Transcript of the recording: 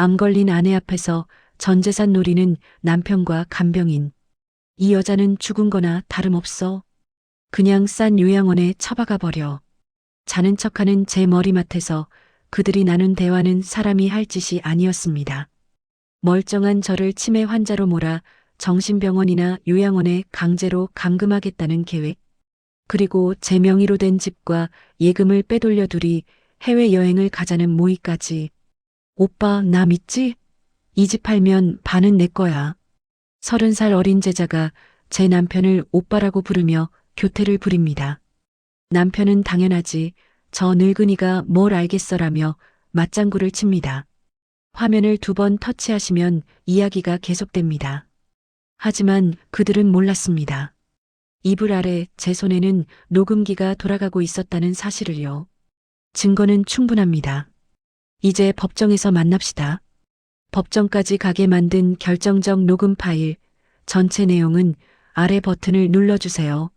암 걸린 아내 앞에서 전 재산 노리는 남편과 간병인. 이 여자는 죽은 거나 다름없어. 그냥 싼 요양원에 처박아 버려. 자는 척하는 제 머리맡에서 그들이 나눈 대화는 사람이 할 짓이 아니었습니다. 멀쩡한 저를 치매 환자로 몰아 정신병원이나 요양원에 강제로 감금하겠다는 계획. 그리고 제 명의로 된 집과 예금을 빼돌려 둘이 해외여행을 가자는 모의까지. 오빠, 나 믿지? 이 집 팔면 반은 내 거야. 서른 살 어린 제자가 제 남편을 오빠라고 부르며 교태를 부립니다. 남편은 당연하지, 저 늙은이가 뭘 알겠어라며 맞장구를 칩니다. 화면을 두 번 터치하시면 이야기가 계속됩니다. 하지만 그들은 몰랐습니다. 이불 아래 제 손에는 녹음기가 돌아가고 있었다는 사실을요. 증거는 충분합니다. 이제 법정에서 만납시다. 법정까지 가게 만든 결정적 녹음 파일, 전체 내용은 아래 버튼을 눌러주세요.